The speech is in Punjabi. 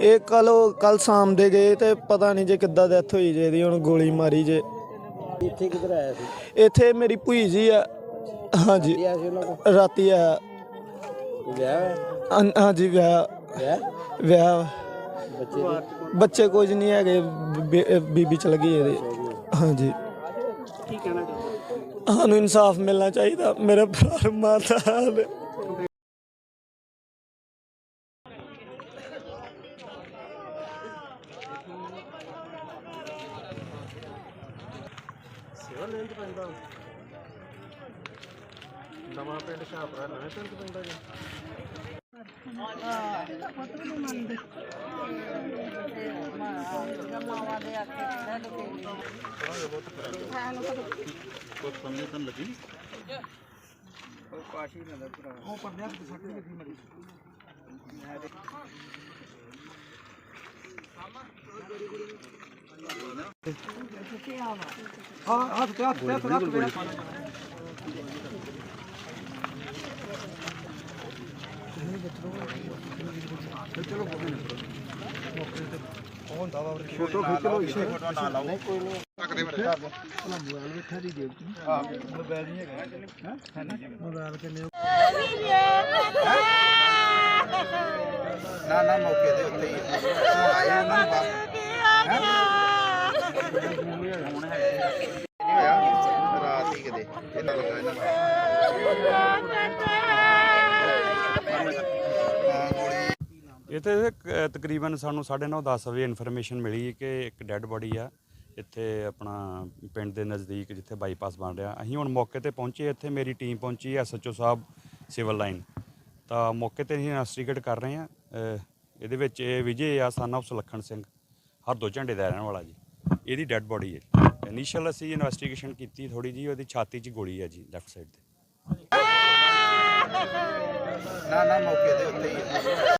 ਇਹ ਕੱਲ ਕੱਲ ਸ਼ਾਮ ਦੇ ਗਏ ਤੇ ਪਤਾ ਨਹੀਂ ਜੇ ਕਿੱਦਾਂ ਡੈਥ ਹੋਈ ਜੇ ਇਹਦੀ ਹੁਣ ਗੋਲੀ ਮਾਰੀ ਜੇ। ਇੱਥੇ ਕਿੱਧਰ ਆਇਆ ਸੀ? ਇੱਥੇ ਮੇਰੀ ਭੂਈ ਜੀ ਆ। ਹਾਂਜੀ। ਕੀ ਆਇਆ ਸੀ ਉਹਨਾਂ ਕੋਲ? ਰਾਤੀ ਆ। ਵਿਆਹ ਹੋਇਆ? ਹਾਂਜੀ ਵਿਆਹ। ਵਿਆਹ? ਵਿਆਹ। ਬੱਚੇ ਦੀ? ਬੱਚੇ ਕੁਝ ਨਹੀਂ ਹੈਗੇ ਬੇ- ਬੀਬੀ ਚਲ ਗਈ ਇਹਦੇ। ਹਾਂਜੀ। ਕੀ ਕਹਿਣਾ ਚਾਹੁੰਦੇ ਸਾਨੂੰ ਇਨਸਾਫ ਮਿਲਣਾ ਚਾਹੀਦਾ। ਮੇਰਾ ਭਰਾ ਮਾਤਾ ਹਾਲ ਹੈ। ਸਿਵਲ ਲੈਂਜ ਪੈਂਦਾ ਨਵਾਂ ਪਿੰਡ ਸ਼ਾਹਪੁਰਾ ਨਵੇਂ ਪਿੰਡ ਪੈਂਦਾ ਜੀ ਉਹ ਪਰਦਿਆਂ ਤੇ ਸੱਟ ਨਹੀਂ ਕਿੱਥੇ ਹਾਂ ਹੱਥ ਤੇ ਹੱਥ ਤੇ ਰੱਖ ਦੇ ਫੋਟੋ ਖਿੱਚ ਲਓ ਇਸੇ ਫੋਟੋ ਨਾ ਲਾਓ ਕੋਈ ਨਹੀਂ ਤੱਕਦੇ ਬੜੇ ਮੋਬਾਈਲ ਵੇਖਾ ਦੀ ਜੇਬ ਚ ਹਾਂ ਮੋਬਾਈਲ ਨਹੀਂ ਹੈਗਾ ਹੈ ਮੋਬਾਈਲ ਕਿੰਨੇ ਨਾ ਨਾ ਮੌਕੇ ਦੇ ਉੱਤੇ ਹੀ ਉਹਨਾਂ ਨੂੰ ਬਾਹਰ ਹੁਣ ਹੈ ਨਹੀਂ ਹੋਇਆ ਰਾਤ ਹੀ ਕਿਤੇ ਇਹਨਾਂ ਲੱਗਾ ਇਹਨਾਂ ਨੂੰ ਹਾਂ, ਤਕਰੀਬਨ ਸਾਨੂੰ 9:30 10 ਵਜੇ ਇਨਫੋਰਮੇਸ਼ਨ ਮਿਲੀ ਕਿ ਇੱਕ ਡੈੱਡ ਬੋਡੀ ਆ। ਇੱਥੇ ਆਪਣਾ ਪਿੰਡ ਦੇ ਨਜ਼ਦੀਕ ਜਿੱਥੇ ਬਾਈਪਾਸ ਬਣ ਰਿਹਾ। ਅਸੀਂ ਹੁਣ ਮੌਕੇ ਤੇ ਪਹੁੰਚੇ। ਇੱਥੇ ਮੇਰੀ ਟੀਮ ਪਹੁੰਚੀ ਐਸਐਚਓ ਸਾਹਿਬ ਸਿਵਲ ਲਾਈਨ ਤਾਂ ਮੌਕੇ ਤੇ ਅਸੀਂ ਇਨਵੈਸਟੀਗੇਟ ਕਰ ਰਹੇ ਹਾਂ। ਇਹਦੇ ਵਿੱਚ ਇਹ ਵਿਜੇ ਆ ਸਨ ਆਫ ਸੁਲੱਖਣ ਸਿੰਘ। ਹਰ ਦੋ ਝੰਡੇ ਦਾ ਰਹਿਣ ਵਾਲਾ ਜੀ। ਇਹਦੀ ਡੈੱਡ ਬੋਡੀ ਹੈ। ਇਨੀਸ਼ੀਅਲ ਅਸੀਂ ਇਨਵੈਸਟੀਗੇਸ਼ਨ ਕੀਤੀ ਥੋੜੀ ਜੀ ਉਹਦੀ ਛਾਤੀ 'ਚ ਗੋਲੀ ਹੈ ਜੀ ਲੈਫਟ ਸਾਈਡ ਤੇ।